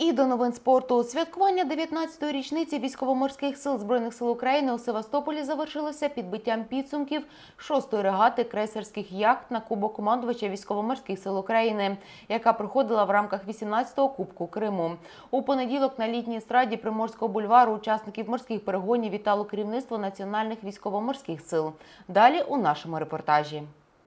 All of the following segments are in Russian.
І до новин спорту святкування 19-ї річниці військово-морських сил збройних сил України у Севастополі завершилося підбиттям підсумків шостої регати крейсерських яхт на Кубок командувача військово-морських сил України, яка проходила в рамках 18-го Кубку Криму. У понеділок на літній естраді Приморського бульвару учасників морських перегонів вітало керівництво національних військово-морських сил. Далі у нашому репортажі.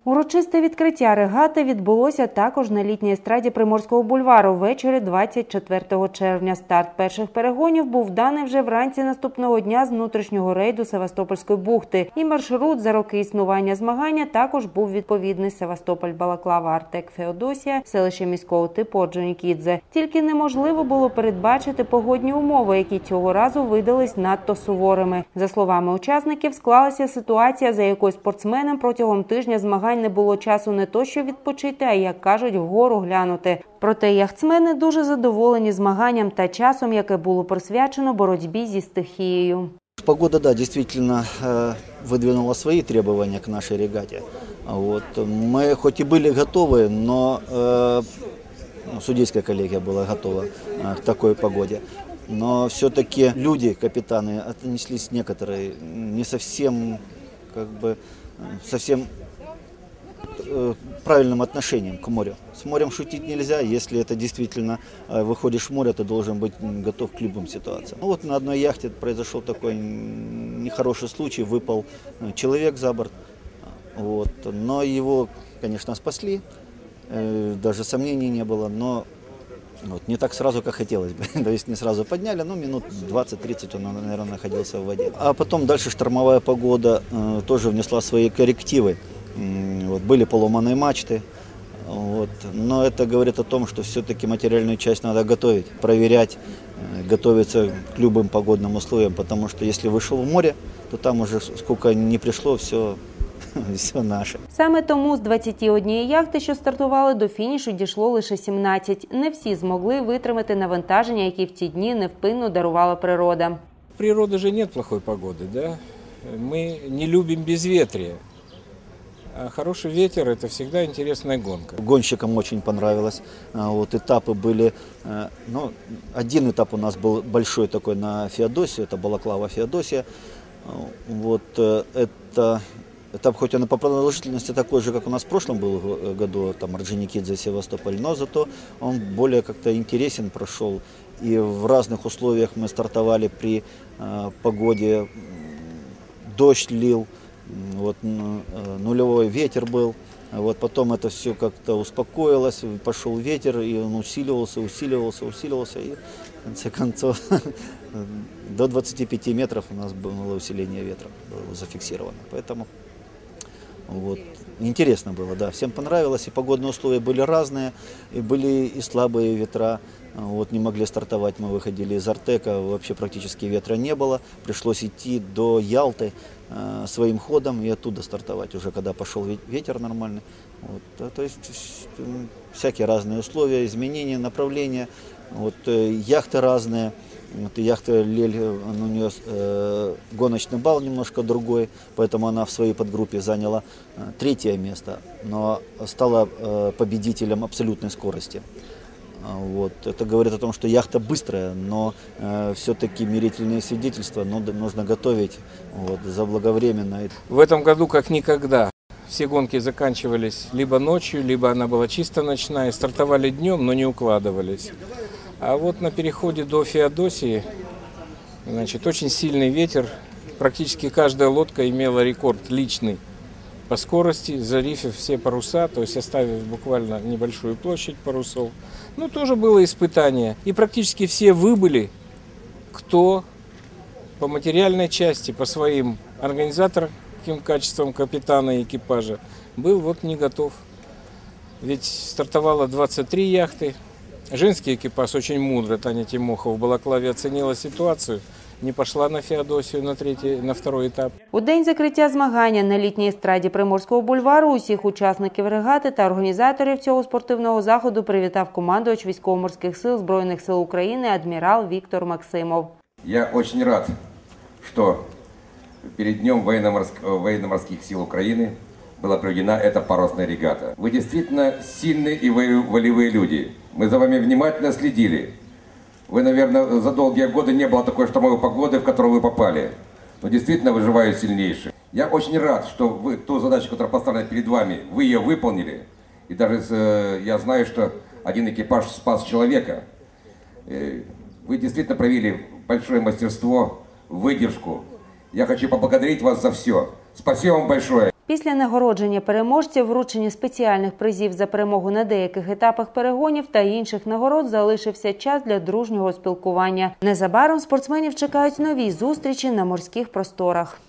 Урочисте відкриття регати відбулося також на літній естраді Приморського бульвару ввечері 24 червня. Старт перших перегонів був даний вже вранці наступного дня з внутрішнього рейду Севастопольської бухти. І маршрут за роки існування змагання також був відповідний Севастополь Балаклава Артек Феодосія, селище міського типу Орджонікідзе. Тільки неможливо було передбачити погодні умови, які цього разу видались надто суворими. За словами учасників, склалася ситуація, за якою спортсменам протягом тижня змагань не було часу не то, що відпочити, а як кажуть, вгору глянути. Проте яхтсмени дуже задоволені змаганням та часом, яке було присвячено боротьбі зі стихією. Погода, да, действительно э, выдвинула свои требования к нашей регате. Вот. Мы хоть и были готовы, но э, ну, судейская коллегия была готова э, к такой погоде. Но все-таки люди, капитаны, отнеслись некоторые не совсем, как бы, совсем э, правильным отношением к морю. С морем шутить нельзя, если это действительно э, выходишь в море, ты должен быть готов к любым ситуациям. Ну вот на одной яхте произошел такой нехороший случай, выпал э, человек за борт, вот, но его, конечно, спасли, даже сомнений не было, но вот, не так сразу, как хотелось бы. То есть не сразу подняли, ну минут 20-30 он, наверное, находился в воде. А потом дальше штормовая погода э, тоже внесла свои коррективы. М, Вот, были поломанные мачты, вот. но это говорит о том, что все-таки материальную часть надо готовить, проверять, э, готовиться к любым погодным условиям, потому что если вышел в море, то там уже сколько не пришло, все, все наше. Саме тому з 21 яхти, що стартували до фінішу, дійшло лише 17. Не всі змогли витримати навантаження, які в ці дні невпинно дарувала природа. У природы же нет плохой погоды, да? Мы не любим безветрие. А хороший ветер – это всегда интересная гонка. Гонщикам очень понравилось. А, Вот, этапы были, э, ну, один этап у нас был большой такой на Феодосию, это Балаклава Феодосия. А, Вот, э, это этап, хоть он по продолжительности такой же, как у нас в прошлом был го- году, там Орджоникидзе, Севастополь, но зато он более как-то интересен прошел. И в разных условиях мы стартовали при э, погоде, дождь лил, вот, э, нулевой ветер был. Вот потом это все как-то успокоилось, пошел ветер, и он усиливался, усиливался, усиливался, и в конце концов до 25 метров у нас было усиление ветра, было зафиксировано. Поэтому вот. Интересно было, да, всем понравилось, и погодные условия были разные, и были и слабые ветра, вот, не могли стартовать, мы выходили из Артека, вообще практически ветра не было, пришлось идти до Ялты своим ходом и оттуда стартовать, уже когда пошел ве- ветер нормальный. Вот, а, то есть вс- м, всякие разные условия, изменения, направления, вот, э, яхты разные, вот, яхта Лель, э, у нее э, гоночный балл немножко другой, поэтому она в своей подгруппе заняла э, третье место, но стала э, победителем абсолютной скорости. А, Вот. Это говорит о том, что яхта быстрая, но все-таки мерительные свидетельства ну, нужно готовить вот, заблаговременно. В этом году, как никогда, все гонки заканчивались либо ночью, либо она была чисто ночная. Стартовали днем, но не укладывались. А вот на переходе до Феодосии, значит, очень сильный ветер. Практически каждая лодка имела рекорд личный по скорости, зарифив все паруса, то есть оставив буквально небольшую площадь парусов. Ну, тоже было испытание. И практически все выбыли, кто по материальной части, по своим организаторским качествам капитана и экипажа, был вот не готов. Ведь стартовало 23 яхты. Женский экипаж очень мудро, Таня Тимохова в Балаклаве оценила ситуацию, не пошла на Феодосию на, третий, на второй этап. У день закриття змагання на літній естраді Приморського бульвару усіх учасників регати та організаторів цього спортивного заходу привітав командувач військово-морських сил Збройних сил України адмірал Віктор Максимов. Я очень рад, что перед Днем военно-морск- э, военно-морских сил Украины была проведена эта парусная регата. Вы действительно сильные и во- волевые люди. Мы за вами внимательно следили. Вы, наверное, за долгие годы не было такой штормовой погоды, в которую вы попали. Но действительно выживают сильнейшие. Я очень рад, что вы ту задачу, которая поставлена перед вами, вы ее выполнили. И даже э, я знаю, что один экипаж спас человека. Э, Вы действительно проявили большое мастерство, выдержку. Я хочу поблагодарить вас за все. Спасибо вам большое. Після нагородження переможців, вручення спеціальних призів за перемогу на деяких етапах перегонів та інших нагород залишився час для дружнього спілкування. Незабаром спортсменів чекають нові зустрічі на морських просторах.